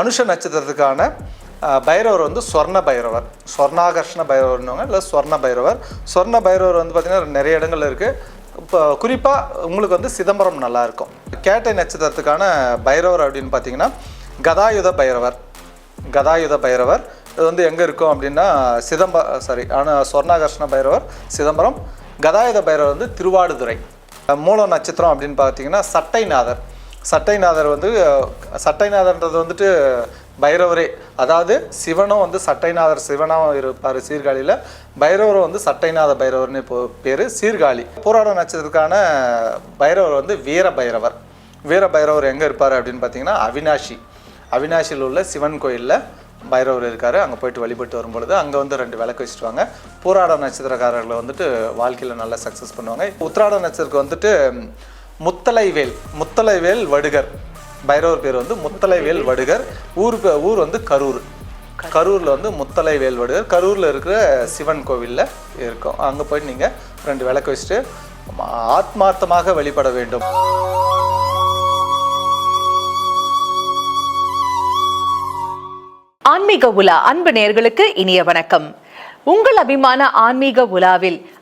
அனுஷ நட்சத்திரத்துக்கான பைரவர் வந்து சொர்ண பைரவர். சொர்ணாகர்ஷ்ண பைரவர்னுவாங்க இல்லை சொர்ண பைரவர். சொர்ண பைரவர் வந்து பார்த்திங்கன்னா நிறைய இடங்கள் இருக்குது இப்போ குறிப்பாக உங்களுக்கு வந்து சிதம்பரம் நல்லாயிருக்கும் கேட்டை நட்சத்திரத்துக்கான பைரவர் அப்படின்னு பார்த்தீங்கன்னா கதாயுத பைரவர். கதாயுத பைரவர். இது வந்து எங்கே இருக்கும் அப்படின்னா சிதம்ப சாரி ஆனால் சொர்ணாகர்ஷ்ண பைரவர் சிதம்பரம். கதாயுத பைரவர் வந்து திருவாடுதுறை. மூல நட்சத்திரம் அப்படின்னு பார்த்தீங்கன்னா சட்டைநாதர். சட்டைநாதர் வந்து சட்டைநாதர்ன்றது வந்துட்டு பைரவரே. அதாவது சிவனும் வந்து சட்டைநாதர் சிவனாகவும் இருப்பார் சீர்காழியில். பைரவரும் வந்து சட்டைநாத பைரவர்னு இப்போ பேர் சீர்காழி. போராட நட்சத்திரத்துக்கான பைரவர் வந்து வீர பைரவர். வீர பைரவர் எங்கே இருப்பார் அப்படின்னு பார்த்தீங்கன்னா அவினாஷி. அவினாஷியில் உள்ள சிவன் கோயிலில் பைரவர் இருக்கார். அங்கே போயிட்டு வழிபட்டு வரும்பொழுது அங்கே வந்து ரெண்டு விளக்கு வச்சுட்டு பூராட நட்சத்திரக்காரர்களை வந்துட்டு வாழ்க்கையில் நல்லா சக்ஸஸ் பண்ணுவாங்க. உத்திராட நட்சத்திரத்துக்கு வந்துட்டு முத்தலைவேல் முத்தலைவேல் வடுகர். பைரவர் பேர் வந்து முத்தலைவேல் வடுகர். ஊர் பே- ஊர் வந்து கரூர். கரூரில் வந்து முத்தலைவேல் வடுகர். கரூரில் இருக்கிற சிவன் கோவிலில் இருக்கும். அங்கே போயிட்டு நீங்கள் ரெண்டு விளக்கு வச்சுட்டு ஆத்மார்த்தமாக வழிபட வேண்டும். ஆன்மீக உலா அன்பு நேயர்களுக்கு இனிய வணக்கம். உங்கள் அபிமான ஆன்மீக உலாவில்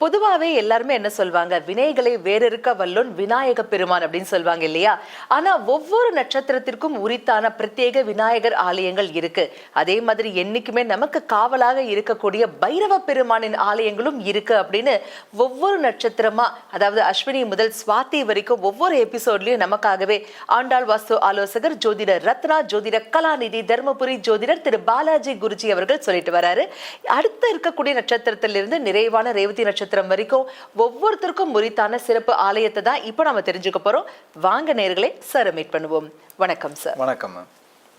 பொதுவாவே எல்லாருமே என்ன சொல்வாங்க? வினைகளை வேறிருக்க வல்லோன் விநாயக பெருமான் அப்படின்னு சொல்லுவாங்க இல்லையா? ஆனா ஒவ்வொரு நட்சத்திரத்திற்கும் உரித்தான பிரத்யேக விநாயகர் ஆலயங்கள் இருக்கு. அதே மாதிரி என்னைக்குமே நமக்கு காவலாக இருக்கக்கூடிய பைரவ பெருமானின் ஆலயங்களும் இருக்கு அப்படின்னு ஒவ்வொரு நட்சத்திரமா அதாவது அஸ்வினி முதல் சுவாதி வரைக்கும் ஒவ்வொரு எபிசோட்லயும் நமக்காகவே ஆண்டாள் வாஸ்து ஆலோசகர் ஜோதிடர் ரத்னா ஜோதிடர் கலாநிதி தர்மபுரி ஜோதிடர் திரு பாலாஜி குருஜி அவர்கள் சொல்லிட்டு வராரு. அடுத்து இருக்கக்கூடிய நட்சத்திரத்திலிருந்து நிறைவான ரேவதி நட்சத்திரம் வரைக்கும் ஒவ்வொருத்தருக்கும் முறித்தான சிறப்பு ஆலயத்தை தான் இப்போ நம்ம தெரிஞ்சுக்க போகிறோம் வாங்க நேர்களை சார் மீட் பண்ணுவோம். வணக்கம் சார் வணக்கம்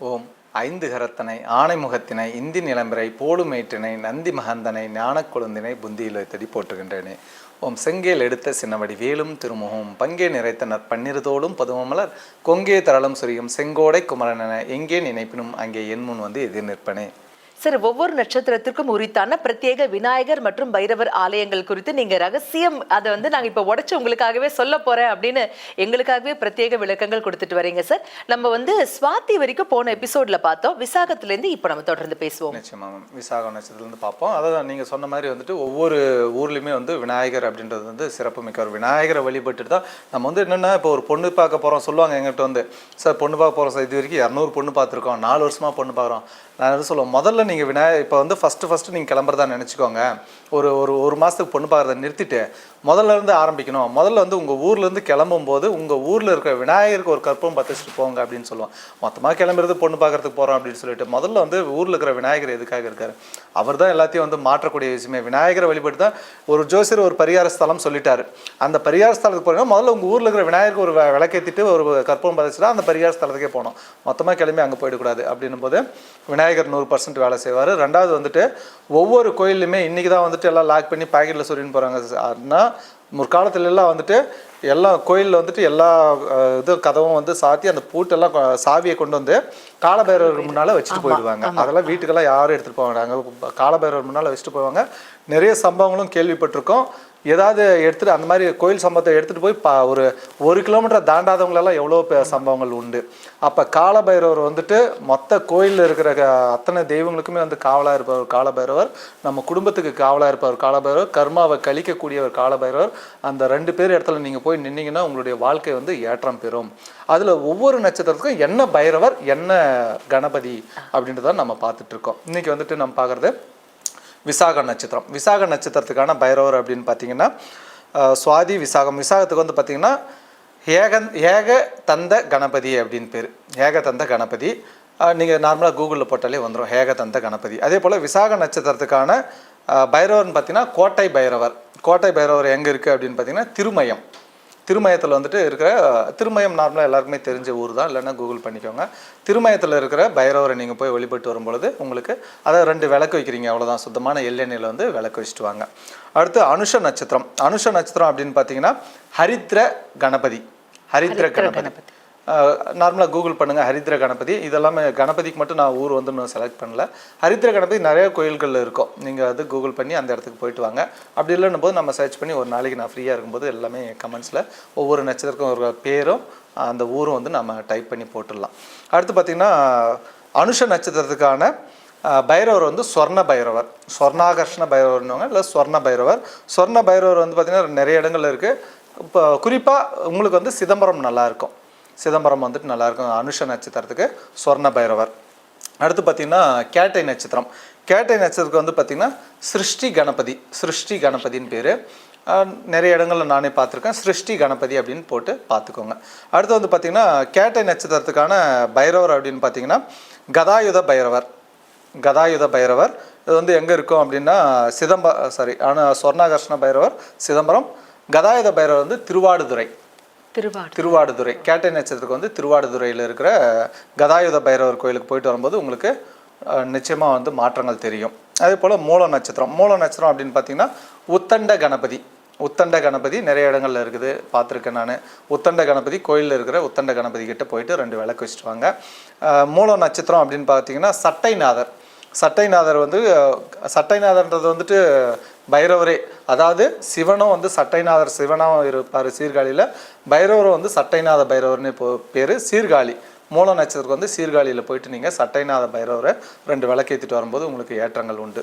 ஓம் ஐந்து கரத்தனை ஆணைமுகத்தினை இந்தி நிலம்பரை போலுமேற்றினை நந்தி மகந்தனை ஞான கொழுந்தினை புந்தியில் தடி போற்றுகின்றேனே. ஓம் செங்கேல் எடுத்த சின்னவடி வேலும் திருமுகம் பங்கே நிறைத்த நற்பன்னிருதோடும் பதுமமலர் கொங்கே தரளம் சுரியும் செங்கோடை குமரனென எங்கே நினைப்பினும் அங்கே என் முன் வந்து எதிர் நிற்பனே. சார் ஒவ்வொரு நட்சத்திரத்திற்கும் உரித்தான பிரத்யேக விநாயகர் மற்றும் பைரவர் ஆலயங்கள் குறித்து நீங்க ரகசியம் அதை வந்து நாங்கள் இப்போ உடச்சு உங்களுக்காகவே சொல்ல போறேன் அப்படின்னு எங்களுக்காகவே பிரத்யேக விளக்கங்கள் கொடுத்துட்டு வரீங்க சார். நம்ம வந்து சுவாத்தி வரைக்கும் போன எபிசோட்ல பார்த்தோம். விசாகத்திலேருந்து இப்போ நம்ம தொடர்ந்து பேசுவோம். நிச்சயமா மேம் விசாகம் நட்சத்திரத்துலேருந்து பார்ப்போம். அதான் நீங்கள் சொன்ன மாதிரி வந்துட்டு ஒவ்வொரு ஊர்லேயுமே வந்து விநாயகர் அப்படின்றது வந்து சிறப்பு மிக்க ஒரு விநாயகரை வழிபட்டு தான் நம்ம வந்து என்னென்னா இப்போ ஒரு பொண்ணு பார்க்க போகிறோம் சொல்லுவாங்க எங்கிட்ட வந்து. சார் பொண்ணு பார்க்க போகிறோம் சார். இது வரைக்கும் இரநூறு பொண்ணு பார்த்துருக்கோம். நாலு வருஷமாக பொண்ணு பார்க்குறோம். நான் எது முதல்ல நீங்கள் விநாயகர் இப்போ வந்து ஃபஸ்ட்டு ஃபஸ்ட்டு நீங்கள் கிளம்புறதா நினச்சிக்கோங்க. ஒரு ஒரு ஒரு மாதத்துக்கு பொண்ணு பார்க்குறத நிறுத்திட்டு முதல்ல இருந்து ஆரம்பிக்கணும். முதல்ல வந்து உங்கள் ஊர்லேருந்து கிளம்பும் போது உங்கள் ஊரில் இருக்கிற விநாயகருக்கு ஒரு கற்பம் பத்திச்சுட்டு போங்க அப்படின்னு சொல்லுவோம். மொத்தமாக கிளம்புறது பொண்ணு பார்க்கறதுக்கு போகிறோம் அப்படின்னு சொல்லிட்டு முதல்ல வந்து ஊரில் இருக்கிற விநாயகர் எதுக்காக இருக்கார்? அவர் தான் எல்லாத்தையும் வந்து மாற்றக்கூடிய விஷயமே. விநாயகரை வழிபட்டு தான் ஒரு ஜோசியர் ஒரு பரிகார ஸ்தலம் சொல்லிட்டாரு. அந்த பரிகார ஸ்தலத்துக்கு போனீங்கன்னா முதல்ல உங்கள் ஊரில் இருக்கிற விநாயகருக்கு ஒரு விளக்கேற்றிட்டு விளக்கேத்திட்டு ஒரு கற்பம் பதிச்சுட்டா அந்த பரிகார ஸ்தலத்துக்கே போகணும். மொத்தமாக கிளம்பி அங்கே போயிடக்கூடாது அப்படின்னும் போது விநாயகர் நூறு பர்சன்ட் வேலை செய்வார். ரெண்டாவது வந்துட்டு ஒவ்வொரு கோயில்லையுமே இன்றைக்கி தான் வந்துட்டு எல்லாம் லாக் பண்ணி பாக்கெட்டில் சொல்லின்னு போகிறாங்க அப்படின்னா முற்காலத்துல எல்லாம் வந்துட்டு எல்லா கோயிலில் வந்துட்டு எல்லா இது கதவும் வந்து சாத்தி அந்த பூட்டெல்லாம் சாவியை கொண்டு வந்து காலபைரவர் முன்னால் வச்சுட்டு போயிடுவாங்க. அதெல்லாம் வீட்டுக்கெல்லாம் யாரும் எடுத்துகிட்டு போக மாட்டாங்க. காலபைரவர் முன்னால் வச்சுட்டு போவாங்க. நிறைய சம்பவங்களும் கேள்விப்பட்டிருக்கோம். ஏதாவது எடுத்துகிட்டு அந்த மாதிரி கோயில் சம்பவத்தை எடுத்துகிட்டு போய் பா ஒரு ஒரு கிலோமீட்டர் தாண்டாதவங்களெல்லாம் எவ்வளோ சம்பவங்கள் உண்டு. அப்போ காலபைரவர் வந்துட்டு மொத்த கோயிலில் இருக்கிற க- அத்தனை தெய்வங்களுக்குமே வந்து காவலாக இருப்பவர் காலபைரவர். நம்ம குடும்பத்துக்கு காவலாக இருப்பவர் காலபைரவர். கர்மாவை கழிக்கக்கூடியவர் காலபைரவர். அந்த ரெண்டு பேர் இடத்துல நீங்கள் போய் நின்னீங்கன்னா உங்களுடைய வாழ்க்கை வந்து ஏற்றம் பெறும். அதில் ஒவ்வொரு நட்சத்திரத்துக்கும் என்ன பைரவர் என்ன கணபதி அப்படின்றத நம்ம பார்த்துட்ருக்கோம் இன்றைக்கி வந்துட்டு நம்ம பார்க்குறது விசாக நட்சத்திரம். விசாக நட்சத்திரத்துக்கான பைரவர் அப்படின்னு பார்த்தீங்கன்னா சுவாதி விசாகம். விசாகத்துக்கு வந்து பார்த்தீங்கன்னா ஏக ஏக தந்த கணபதி அப்படின்னு பேர். ஏக தந்த கணபதி. நீங்கள் நார்மலாக கூகுளில் போட்டாலே வந்துடும் ஏக தந்த கணபதி. அதே போல் விசாக நட்சத்திரத்துக்கான பைரவர்னு பார்த்தீங்கன்னா கோட்டை பைரவர். கோட்டை பைரவர் எங்கே இருக்குது அப்படின்னு பார்த்தீங்கன்னா திருமயம். திருமயத்தில் வந்துட்டு இருக்கிற திருமயம் நார்மலாக எல்லாருக்குமே தெரிஞ்ச ஊர் தான். இல்லைன்னா கூகுள் பண்ணிக்கோங்க. திருமயத்தில் இருக்கிற பைரவரை நீங்கள் போய் வழிபட்டு வரும்பொழுது உங்களுக்கு அதை ரெண்டு விளக்கு வைக்கிறீங்க. அவ்வளோதான் சுத்தமான எள்ளெண்ணெயில் வந்து விளக்கு வச்சுட்டு வாங்க. அடுத்து அனுஷ நட்சத்திரம். அனுஷ நட்சத்திரம் அப்படின்னு பார்த்தீங்கன்னா ஹரித்ர கணபதி. ஹரித்ர கணபதி. நார்மலாக கூகுள் பண்ணுங்கள் ஹரித்ர கணபதி. இதெல்லாமே கணபதிக்கு மட்டும் நான் ஊர் வந்து இன்னும் செலக்ட் பண்ணல. ஹரித்ர கணபதி நிறைய கோயில்களில் இருக்கும். நீங்கள் அது கூகுள் பண்ணி அந்த இடத்துக்கு போயிட்டு வாங்க. அப்படி இல்லைன்னும் போது நம்ம சர்ச் பண்ணி ஒரு நாளைக்கு நான் ஃப்ரீயாக இருக்கும்போது எல்லாமே கமெண்ட்ஸில் ஒவ்வொரு நட்சத்திரக்கும் ஒரு பேரும் அந்த ஊரும் வந்து நம்ம டைப் பண்ணி போட்டுடலாம். அடுத்து பார்த்திங்கன்னா அனுஷ நட்சத்திரத்துக்கான பைரவர் வந்து சொர்ண பைரவர். சொர்ணாகர்ஷ்ண பைரவர்னுவாங்க இல்லை சொர்ண பைரவர். சொர்ண பைரவர் வந்து பார்த்திங்கன்னா நிறைய இடங்கள்ல இருக்குது இப்போ குறிப்பாக உங்களுக்கு வந்து சிதம்பரம் நல்லாயிருக்கும் சிதம்பரம் வந்துட்டு நல்லாயிருக்கும். அனுஷ நட்சத்திரத்துக்கு சொர்ண பைரவர் அடுத்து பார்த்திங்கன்னா கேட்டை நட்சத்திரம். கேட்டை நட்சத்திரத்துக்கு வந்து பார்த்திங்கன்னா சிருஷ்டி கணபதி. சிருஷ்டி கணபதின்னு பேர். நிறைய இடங்களில் நானே பார்த்துருக்கேன். சிருஷ்டி கணபதி அப்படின்னு போட்டு பார்த்துக்கோங்க. அடுத்து வந்து பார்த்திங்கன்னா கேட்டை நட்சத்திரத்துக்கான பைரவர் அப்படின்னு பார்த்தீங்கன்னா கதாயுத பைரவர். கதாயுத பைரவர். இது வந்து எங்கே இருக்கும் அப்படின்னா சிதம்ப சாரி ஆனால் சொர்ணாகர்ஷ்ண பைரவர் சிதம்பரம். கதாயுத பைரவர் வந்து திருவாடுதுறை. திருவாடுதுறை. கேட்டை நட்சத்திரத்துக்கு வந்து திருவாடுதுறையில் இருக்கிற கதாயுத பைரவர் கோயிலுக்கு போயிட்டு வரும்போது உங்களுக்கு நிச்சயமாக வந்து மாற்றங்கள் தெரியும். அதே போல் மூல நட்சத்திரம். மூல நட்சத்திரம் அப்படின்னு பார்த்தீங்கன்னா உத்தண்ட கணபதி. உத்தண்ட கணபதி நிறைய இடங்கள்ல இருக்குது. பார்த்துருக்கேன் நான். உத்தண்ட கணபதி கோயிலில் இருக்கிற உத்தண்ட கணபதி கிட்டே போயிட்டு ரெண்டு விளக்கு வச்சுட்டு வாங்க. மூல நட்சத்திரம் அப்படின்னு பார்த்தீங்கன்னா சட்டைநாதர். சட்டைநாதர் வந்து சட்டைநாதர்ன்றது வந்துட்டு பைரவரே. அதாவது சிவனும் வந்து சட்டைநாதர் சிவனாகவும் இருப்பார் சீர்காழியில். பைரவரும் வந்து சட்டைநாத பைரவர்னு இப்போ பேர் சீர்காழி. மூல நட்சத்திரத்துக்கு வந்து சீர்காழியில் போயிட்டு நீங்கள் சட்டைநாத பைரவரை ரெண்டு விளக்கேற்றிட்டு வரும்போது உங்களுக்கு ஏற்றங்கள் உண்டு.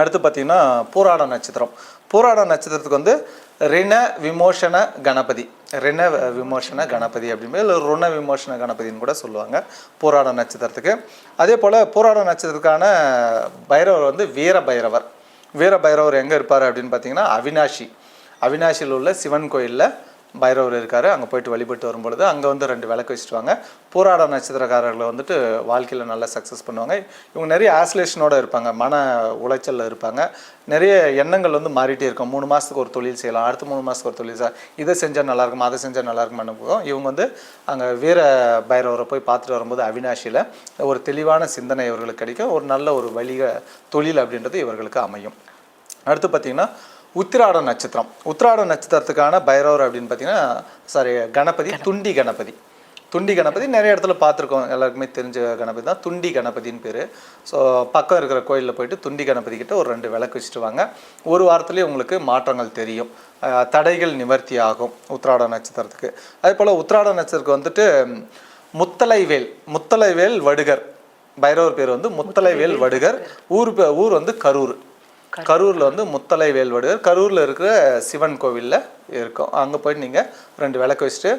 அடுத்து பார்த்தீங்கன்னா பூராட நட்சத்திரம். பூராட நட்சத்திரத்துக்கு வந்து ரிண விமோசன கணபதி. ரிண விமோசன கணபதி அப்படிம்போது இல்லை ருண விமோசன கணபதின்னு கூட சொல்லுவாங்க போராட நட்சத்திரத்துக்கு. அதே போல் போராட நட்சத்திரத்துக்கான பைரவர் வந்து வீர பைரவர். வீர பைரவர் எங்கே இருப்பார் அப்படின்னு பார்த்தீங்கன்னா அவினாஷி. அவினாஷியில் உள்ள சிவன் கோயிலில் பைரவர் இருக்கார். அங்கே போயிட்டு வழிபட்டு வரும்பொழுது அங்கே வந்து ரெண்டு விளக்கு வச்சுட்டுவாங்க போராட நட்சத்திரக்காரர்களை வந்துட்டு வாழ்க்கையில் நல்லா சக்ஸஸ் பண்ணுவாங்க. இவங்க நிறைய ஆஸ்லேஷனோட இருப்பாங்க. மன உளைச்சலில் இருப்பாங்க. நிறைய எண்ணங்கள் வந்து மாறிட்டே இருக்கும். மூணு மாதத்துக்கு ஒரு தொழில் செய்யலாம். அடுத்த மூணு மாதத்துக்கு ஒரு தொழில் செய்யலாம் இதை செஞ்சால் நல்லாயிருக்கும் அதை செஞ்சால் நல்லாயிருக்கும்னு போகும். இவங்க வந்து அங்கே வீர பைரவரை போய் பார்த்துட்டு வரும்போது அவினாஷியில் ஒரு தெளிவான சிந்தனை இவர்களுக்கு கிடைக்கும். ஒரு நல்ல ஒரு வழிக தொழில் அப்படின்றது இவர்களுக்கு அமையும். அடுத்து பார்த்தீங்கன்னா உத்திராட நட்சத்திரம். உத்திராட நட்சத்திரத்துக்கான பைரவர் அப்படின்னு பார்த்தீங்கன்னா சாரி கணபதி துண்டி கணபதி. துண்டி கணபதி நிறைய இடத்துல பார்த்துருக்கோம். எல்லாருக்குமே தெரிஞ்ச கணபதி தான். துண்டி கணபதின்னு பேர். ஸோ பக்கம் இருக்கிற கோயிலில் போயிட்டு துண்டி கணபதி கிட்ட ஒரு ரெண்டு விளக்கு வச்சுட்டு வாங்க. ஒரு வாரத்துலேயே உங்களுக்கு மாற்றங்கள் தெரியும். தடைகள் நிவர்த்தி ஆகும் உத்திராட நட்சத்திரத்துக்கு. அதே போல் உத்திராட நட்சத்திரத்துக்கு வந்துட்டு முத்தலைவேல் முத்தலைவேல் வடுகர். பைரவர் பேர் வந்து முத்தலைவேல் வடுகர். ஊர் பே- ஊர் வந்து கரூர். கரூரில் வந்து முத்தலை வேல்வடுகர். கரூரில் இருக்கிற சிவன் கோவிலில் இருக்கும். அங்கே போய் நீங்கள் ரெண்டு விளக்கு வச்சுட்டு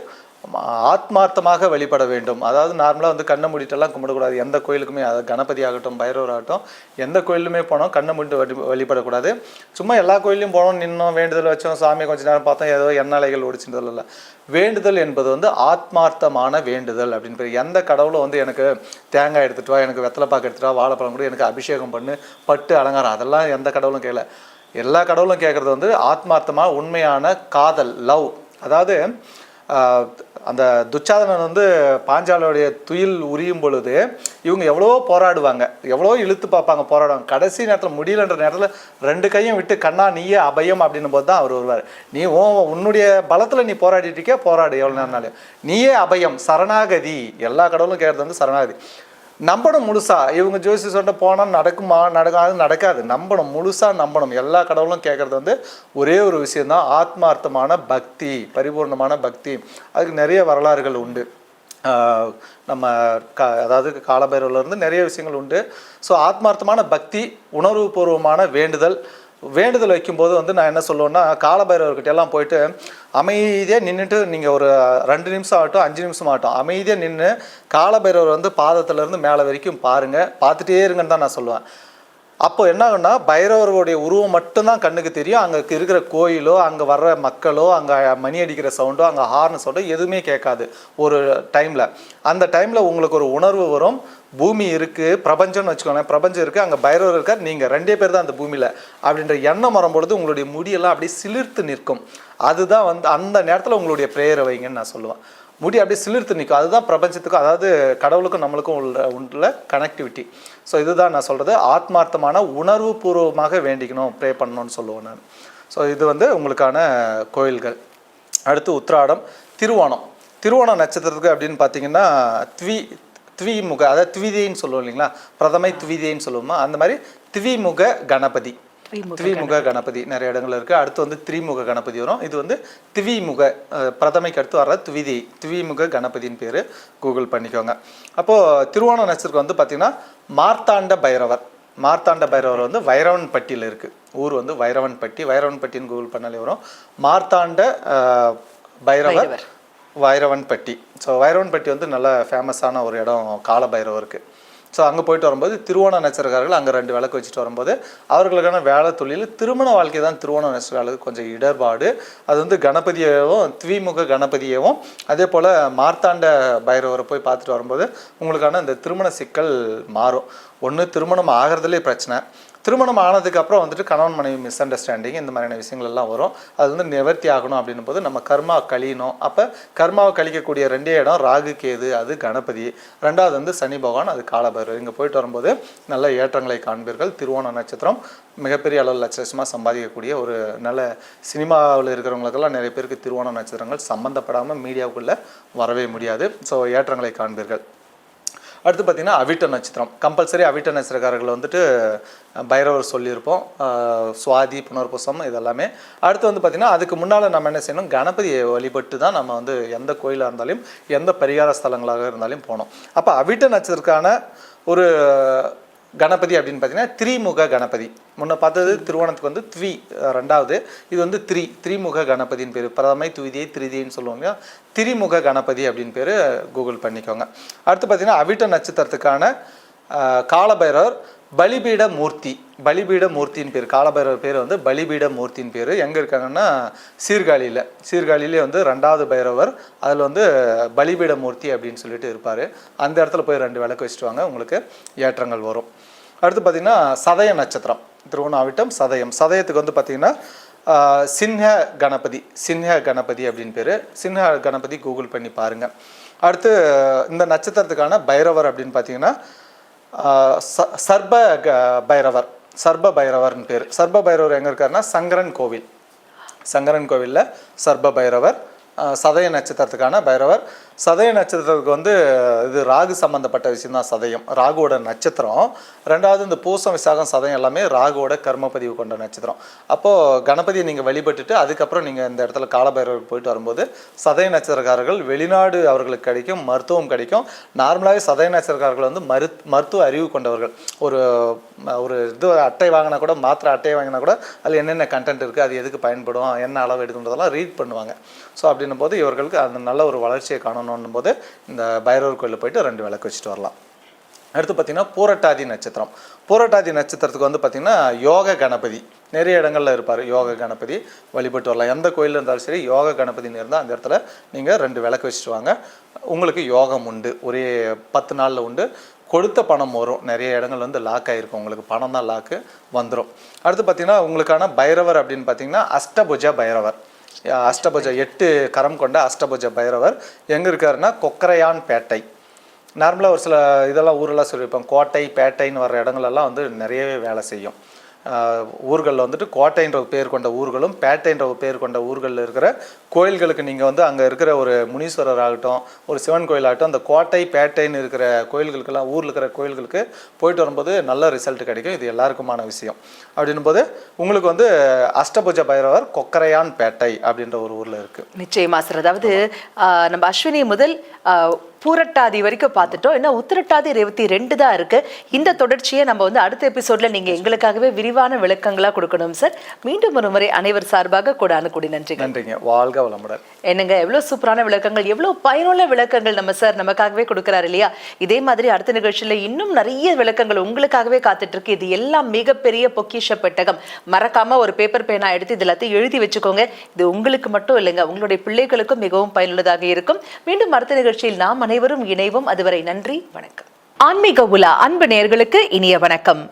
ஆத்மார்த்தமாக வழிபட வேண்டும். அதாவது நார்மலாக வந்து கண்ணை மூடிட்டெல்லாம் கும்பிடக்கூடாது. எந்த கோயிலுக்குமே அது கணபதி ஆகட்டும் பைரவர் ஆகட்டும் எந்த கோயிலுமே போனோம் கண்ணை மூடிட்டு வழி வழிபடக்கூடாது. சும்மா எல்லா கோயிலையும் போனோம் நின்னோம் வேண்டுதல் வச்சோம் சாமியை கொஞ்ச நேரம் பார்த்தோம் ஏதோ எண்ணலைகள் ஒடிச்சுன்றதில் இல்லை. வேண்டுதல் என்பது வந்து ஆத்மார்த்தமான வேண்டுதல் அப்படின்னு பேர். எந்த கடவுளும் வந்து எனக்கு தேங்காய் எடுத்துட்டு வா எனக்கு வெத்தலைப்பாக்கு எடுத்துட்டு வா வாழைப்பழம் கூட எனக்கு அபிஷேகம் பண்ணு பட்டு அலங்காரம் அதெல்லாம் எந்த கடவுளும் கேட்கல எல்லா கடவுளும் கேட்குறது வந்து ஆத்மார்த்தமாக உண்மையான காதல் லவ். அதாவது அந்த துச்சாதனன் வந்து பாஞ்சாலோடைய துயில் உரியும் பொழுது இவங்க எவ்வளோ போராடுவாங்க. எவ்வளோ இழுத்து பார்ப்பாங்க போராடுவாங்க. கடைசி நேரத்தில் முடியலன்ற நேரத்தில் ரெண்டு கையும் விட்டு கண்ணா நீயே அபயம் அப்படின்னும் போது தான் அவர் வருவார். நீ ஓ உன்னுடைய பலத்தில் நீ போராடிட்டு இருக்கே போராடு எவ்வளோ நேரம்னாலும். நீயே அபயம் சரணாகதி. எல்லா கடவுளும் கேட்கறது வந்து சரணாகதி. நம்பணும் முழுசா. இவங்க ஜோசி சொன்ன போனால் நடக்குமா நடக்காது நடக்காது. நம்பணும் முழுசாக நம்பணும். எல்லா கடவுளும் கேட்குறது வந்து ஒரே ஒரு விஷயந்தான் ஆத்மார்த்தமான பக்தி பரிபூர்ணமான பக்தி. அதுக்கு நிறைய வரலாறுகள் உண்டு. நம்ம க அதாவது காலபைரவர்ல இருந்து நிறைய விஷயங்கள் உண்டு. ஸோ ஆத்மார்த்தமான பக்தி உணர்வுபூர்வமான வேண்டுதல் வேண்டுதல் வைக்கும்போது வந்து நான் என்ன சொல்லுவேன்னா காலபைரவர்கிட்ட எல்லாம் போயிட்டு அமைதியாக நின்றுட்டு நீங்கள் ஒரு ரெண்டு நிமிஷம் ஆகட்டும் அஞ்சு நிமிஷம் ஆகட்டும் அமைதியாக நின்று காலபைரவர் வந்து பாதத்துலேருந்து மேலே வரைக்கும் பாருங்கள் பார்த்துட்டே இருங்கன்னு தான் நான் சொல்லுவேன். அப்போ என்ன ஆகும்னா பைரவருடைய உருவம் மட்டும்தான் கண்ணுக்கு தெரியும். அங்கே இருக்கிற கோயிலோ அங்கே வர்ற மக்களோ அங்கே மணி அடிக்கிற சவுண்டோ அங்கே ஹார்ன் சவுண்டோ எதுவுமே கேட்காது ஒரு டைமில். அந்த டைமில் உங்களுக்கு ஒரு உணர்வு வரும். பூமி இருக்குது பிரபஞ்சம்னு வச்சுக்கோங்களேன். பிரபஞ்சம் இருக்குது அங்கே பைரவர் இருக்கார் நீங்கள் ரெண்டே பேர் தான் அந்த பூமியில். அப்படின்ற எண்ணம் வரும்பொழுது உங்களுடைய முடியெல்லாம் அப்படியே சிலிர்த்து நிற்கும். அதுதான் வந்து அந்த நேரத்தில் உங்களுடைய ப்ரேயரை வைங்கன்னு நான் சொல்லுவேன். முடி அப்படியே சிலிர்த்து நிற்கும். அதுதான் பிரபஞ்சத்துக்கும் அதாவது கடவுளுக்கும் நம்மளுக்கும் உள்ள உள்ள கனெக்டிவிட்டி ஸோ இதுதான் நான் சொல்கிறது ஆத்மார்த்தமான உணர்வு பூர்வமாக வேண்டிக்கணும் ப்ரே பண்ணணும்னு சொல்லுவேன் நான். ஸோ இது வந்து உங்களுக்கான கோயில்கள். அடுத்து உத்ராடம் திருவோணம். திருவோணம் நட்சத்திரத்துக்கு அப்படின்னு பார்த்தீங்கன்னா த்வி த்விமுக அதாவது த்விதேன்னு சொல்லுவோம் இல்லைங்களா? பிரதமை த்விதேன்னு சொல்லுவோமா? அந்த மாதிரி த்விமுக கணபதி. த்விமுக கணபதி. நிறைய இடங்கள் இருக்குது அடுத்து வந்து திரிமுக கணபதி வரும். இது வந்து திவிமுக பிரதமைக்கு அடுத்து வர்ற த்விதி திவிமுக கணபதின்னு பேர். கூகுள் பண்ணிக்கோங்க. அப்போது திருவோண நட்சத்திரம் வந்து பார்த்திங்கன்னா மார்த்தாண்ட பைரவர். மார்த்தாண்ட பைரவர் வந்து வைரவன்பட்டியில் இருக்குது ஊர் வந்து வைரவன்பட்டி. வைரவன்பட்டின்னு கூகுள் பண்ணாலே வரும். மார்த்தாண்ட பைரவர். வைரவன்பட்டி. ஸோ வைரவன்பட்டி வந்து நல்ல ஃபேமஸான ஒரு இடம் காலபைரவருக்கு. ஸோ அங்கே போயிட்டு வரும்போது திருவோண நட்சத்திரக்காரர்கள் அங்கே ரெண்டு விளக்கு வச்சுட்டு வரும்போது அவர்களுக்கான வேலை தொழில் திருமண வாழ்க்கை தான் திருவோண நட்சத்திரக்காரர்களுக்கு கொஞ்சம் இடர்பாடு. அது வந்து கணபதியவும் த்விமுக கணபதியவும் அதே போல் மார்த்தாண்ட பைரவரை போய் பார்த்துட்டு வரும்போது உங்களுக்கான இந்த திருமண சிக்கல் மாறும். ஒன்று திருமணம் ஆகிறதுலே பிரச்சனை. திருமணம் ஆனதுக்கு அப்புறம் வந்துட்டு கணவன் மனைவி மிஸ் அண்டர்ஸ்டாண்டிங் இந்த மாதிரியான விஷயங்கள் எல்லாம் வரும். அது வந்து நிவர்த்தி ஆகணும் அப்படின்னும் போது நம்ம கர்மா கழியணும். அப்போ கர்மாவை கழிக்கக்கூடிய ரெண்டே இடம் ராகு கேது அது கணபதி. ரெண்டாவது வந்து சனி பகவான் அது காலபைரவர். இங்கே போயிட்டு வரும்போது நல்ல ஏற்றங்களை காண்பீர்கள். திருவோண நட்சத்திரம் மிகப்பெரிய அளவில் லட்சமாக சம்பாதிக்கக்கூடிய ஒரு நல்ல சினிமாவில் இருக்கிறவங்களுக்கெல்லாம் நிறைய பேருக்கு திருவோண நட்சத்திரங்கள் சம்மந்தப்படாமல் மீடியாவுக்குள்ளே வரவே முடியாது. ஸோ ஏற்றங்களை காண்பீர்கள். அடுத்து பார்த்தீங்கன்னா அவிட்ட நட்சத்திரம். கம்பல்சரி அவிட்ட நட்சத்திரக்காரர்கள் வந்துட்டு பைரவர் சொல்லியிருப்போம். சுவாதி புனர்புசம் இதெல்லாமே. அடுத்து வந்து பார்த்திங்கன்னா அதுக்கு முன்னால் நம்ம என்ன செய்யணும்? கணபதியை வழிபட்டு தான் நம்ம வந்து எந்த கோயிலாக இருந்தாலும் எந்த பரிகார ஸ்தலங்களாக இருந்தாலும் போனோம் அப்போ அவிட்ட நட்சத்திரக்கான ஒரு கணபதி அப்படின்னு பார்த்தீங்கன்னா திரிமுக கணபதி. முன்ன பார்த்தது திருவோணத்துக்கு வந்து த்வி ரெண்டாவது. இது வந்து த்ரி திரிமுக கணபதின்னு பேர். பிரதமை துவிதியை திரிதின்னு சொல்லுவாங்க திரிமுக கணபதி அப்படின்னு பேர் கூகுள் பண்ணிக்கோங்க. அடுத்து பார்த்தீங்கன்னா அவிட்ட நட்சத்திரத்துக்கான காலபைரவர் பலிபீட மூர்த்தி பலிபீட மூர்த்தின்னு பேர் காலபைரவர் பேர் வந்து பலிபீட மூர்த்தின்னு பேர். எங்கே இருக்காங்கன்னா சீர்காழியில். சீர்காழியிலே வந்து ரெண்டாவது பைரவர் அதில் வந்து பலிபீட மூர்த்தி அப்படின்னு சொல்லிட்டு இருப்பார். அந்த இடத்துல போய் ரெண்டு விளக்கு வச்சுட்டு வாங்க உங்களுக்கு ஏற்றங்கள் வரும். அடுத்து பார்த்திங்கன்னா சதய நட்சத்திரம். திருவண்ணாவிட்டம் சதயம். சதயத்துக்கு வந்து பார்த்திங்கன்னா சின்ஹ கணபதி சின்ஹ கணபதி அப்படின்னு பேர். சின்ஹ கணபதி கூகுள் பண்ணி பாருங்கள் அடுத்து இந்த நட்சத்திரத்துக்கான பைரவர் அப்படின்னு பார்த்தீங்கன்னா சர்ப க பைரவர். சர்ப பைரவர்னு பேர். சர்ப பைரவர் எங்கே இருக்காருன்னா சங்கரன் கோவில். சங்கரன் கோவிலில் சர்ப பைரவர் சதய நட்சத்திரத்துக்கான பைரவர். சதய நட்சத்திரத்துக்கு வந்து இது ராகு சம்மந்தப்பட்ட விஷயந்தான் சதயம். ராகுவோட நட்சத்திரம். ரெண்டாவது இந்த பூசம் விசாகம் சதயம் எல்லாமே ராகுவோட கர்மப்பதிவு கொண்ட நட்சத்திரம். அப்போது கணபதியை நீங்கள் வழிபட்டுட்டு அதுக்கப்புறம் நீங்கள் இந்த இடத்துல காலபைரவருக்கு போயிட்டு வரும்போது சதய நட்சத்திரக்காரர்கள் வெளிநாடு அவர்களுக்கு கிடைக்கும் மருத்துவம் கிடைக்கும். நார்மலாகவே சதய நட்சத்திரக்காரர்கள் வந்து மரு மருத்துவ அறிவு கொண்டவர்கள். ஒரு ஒரு இது அட்டை வாங்கினா கூட மாத்திரை அட்டை வாங்கினா கூட அதில் என்னென்ன கண்டென்ட் இருக்குது அது எதுக்கு பயன்படும் என்ன அளவு எடுக்குன்றதெல்லாம் ரீட் பண்ணுவாங்க. ஸோ அப்படின்னும் போது இவர்களுக்கு அந்த நல்ல ஒரு வளர்ச்சியை காணணும் போது இந்த பைரவர் கோயிலில் போயிட்டு ரெண்டு விளக்கு வச்சுட்டு வரலாம். அடுத்து பார்த்திங்கன்னா பூரட்டாதி நட்சத்திரம். பூரட்டாதி நட்சத்திரத்துக்கு வந்து பார்த்திங்கன்னா யோக கணபதி. நிறைய இடங்களில் இருப்பார் யோக கணபதி. வழிபட்டு வரலாம். எந்த கோயிலில் இருந்தாலும் சரி யோக கணபதினு இருந்தால் அந்த இடத்துல நீங்கள் ரெண்டு விளக்கு வச்சுட்டு வாங்க. உங்களுக்கு யோகம் உண்டு. ஒரே பத்து நாளில் உண்டு. கொடுத்த பணம் வரும். நிறைய இடங்கள் வந்து லாக் ஆகிருக்கும் உங்களுக்கு பணம் தான் லாக்கு வந்துடும் அடுத்து பார்த்திங்கன்னா உங்களுக்கான பைரவர் அப்படின்னு பார்த்தீங்கன்னா அஷ்டபுஜ பைரவர். அஷ்டபுஜ எட்டு கரம் கொண்ட அஷ்டபுஜ பைரவர். எங்கே இருக்காருன்னா கொக்கரையான் பேட்டை. நார்மலாக ஒரு சில இதெல்லாம் ஊரெல்லாம் சொல்லியிருப்போம் கோட்டை பேட்டைன்னு வர்ற இடங்களெல்லாம் வந்து நிறையவே வேலை செய்யும். ஊர்களில் வந்துட்டு கோட்டைன்ற பேர் கொண்ட ஊர்களும் பேட்டைன்ற பேர் கொண்ட ஊர்களில் இருக்கிற கோயில்களுக்கு நீங்கள் வந்து அங்கே இருக்கிற ஒரு முனீஸ்வரர் ஆகட்டும் ஒரு சிவன் கோயில் ஆகட்டும் அந்த கோட்டை பேட்டைன்னு இருக்கிற கோயில்களுக்கெல்லாம் ஊரில் இருக்கிற கோயில்களுக்கு போயிட்டு வரும்போது நல்ல ரிசல்ட் கிடைக்கும். இது எல்லாருக்குமான விஷயம். அப்படின்னும் போது உங்களுக்கு வந்து அஷ்டபுஜ பைரவர் கொக்கரையான் பேட்டை அப்படின்ற ஒரு ஊரில் இருக்குது நிச்சயமா சார் அதாவது நம்ம அஸ்வினி முதல் பூரட்டாதி வரைக்கும் பார்த்துட்டோம். ஏன்னா உத்திரட்டாதி ரேவதி ரெண்டு தான் இருக்கு. இந்த தொடர்ச்சியை நம்ம வந்து அடுத்த எபிசோட்ல நீங்க எங்களுக்காகவே விரிவான விளக்கங்களா கொடுக்கணும் சார் மீண்டும் ஒரு முறை அனைவர் சார்பாக கூட அனுக்கூடி நன்றிகள். நன்றிங்க. வாழ்க வளமுடன். என்னங்க எவ்வளவு சூப்பரான விளக்கங்கள் எவ்வளவு பயனுள்ள விளக்கங்கள் நம்ம சார் நமக்காகவே கொடுக்கறாரு இல்லையா? இதே மாதிரி அடுத்த நிகழ்ச்சியில இன்னும் நிறைய விளக்கங்கள் உங்களுக்காகவே காத்துட்டு இருக்கு இது எல்லாம் மிகப்பெரிய பொக்கிஷ பெட்டகம். மறக்காம ஒரு பேப்பர் பேனா எடுத்து இது எல்லாத்தையும் எழுதி வச்சுக்கோங்க. இது உங்களுக்கு மட்டும் இல்லைங்க உங்களுடைய பிள்ளைகளுக்கும் மிகவும் பயனுள்ளதாக இருக்கும். மீண்டும் அடுத்த நிகழ்ச்சியில் நாம் அனைவரும் இணைவோம். அதுவரை நன்றி வணக்கம். ஆன்மீக உலா அன்பு நேயர்களுக்கு இனிய வணக்கம்.